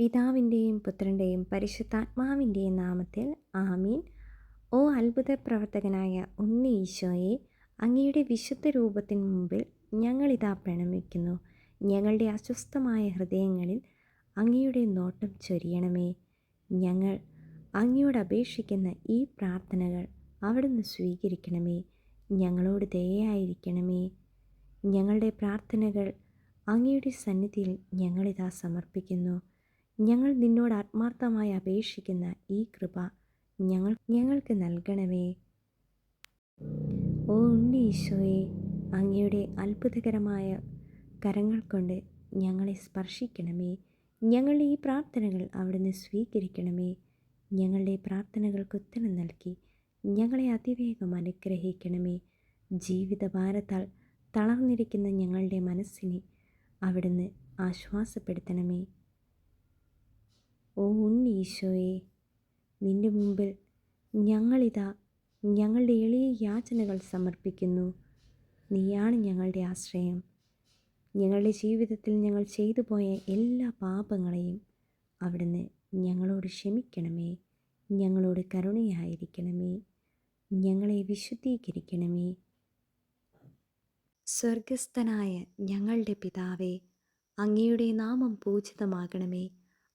പിതാവിന്റെയും പുത്രന്റെയും പരിശുദ്ധാത്മാവിന്റെയും നാമത്തിൽ ആമീൻ. ഓ അത്ഭുത പ്രവർത്തകനായ ഉണ്ണി ഈശോയെ അങ്ങയുടെ വിശുദ്ധ രൂപത്തിന് മുമ്പിൽ ഞങ്ങളിതാ പ്രണമിക്കുന്നു. ഞങ്ങളുടെ അസ്വസ്ഥമായ ഹൃദയങ്ങളിൽ അങ്ങയുടെ നോട്ടം ചൊരിയണമേ. ഞങ്ങൾ അങ്ങയോട് അപേക്ഷിക്കുന്ന ഈ പ്രാർത്ഥനകൾ അവിടുന്ന് സ്വീകരിക്കണമേ. ഞങ്ങളോട് ദയയായിരിക്കണമേ. ഞങ്ങളുടെ പ്രാർത്ഥനകൾ അങ്ങയുടെ സന്നിധിയിൽ ഞങ്ങളിതാ സമർപ്പിക്കുന്നു. ഞങ്ങൾ നിന്നോട് ആത്മാർത്ഥമായി അപേക്ഷിക്കുന്ന ഈ കൃപ ഞങ്ങൾ ഞങ്ങൾക്ക് നൽകണമേ. ഓ ഉണ്ണി ഈശോയെ അങ്ങയുടെ അത്ഭുതകരമായ കരങ്ങൾ കൊണ്ട് ഞങ്ങളെ സ്പർശിക്കണമേ. ഞങ്ങളുടെ ഈ പ്രാർത്ഥനകൾ അവിടുന്ന് സ്വീകരിക്കണമേ. ഞങ്ങളുടെ പ്രാർത്ഥനകൾക്ക് ഉത്തരം നൽകി ഞങ്ങളെ അതിവേഗം അനുഗ്രഹിക്കണമേ. ജീവിതഭാരത്താൽ തളർന്നിരിക്കുന്ന ഞങ്ങളുടെ മനസ്സിനെ അവിടുന്ന് ആശ്വാസപ്പെടുത്തണമേ. ഓ ഉണ്ണി ഈശോയെ നിന്റെ മുമ്പിൽ ഞങ്ങളിതാ ഞങ്ങളുടെ എളിയ യാചനകൾ സമർപ്പിക്കുന്നു. നീയാണ് ഞങ്ങളുടെ ആശ്രയം. ഞങ്ങളുടെ ജീവിതത്തിൽ ഞങ്ങൾ ചെയ്തു പോയ എല്ലാ പാപങ്ങളെയും അവിടുന്ന് ഞങ്ങളോട് ക്ഷമിക്കണമേ. ഞങ്ങളോട് കരുണയായിരിക്കണമേ. ഞങ്ങളെ വിശുദ്ധീകരിക്കണമേ. സ്വർഗസ്ഥനായ ഞങ്ങളുടെ പിതാവേ അങ്ങയുടെ നാമം പൂജിതമാകണമേ.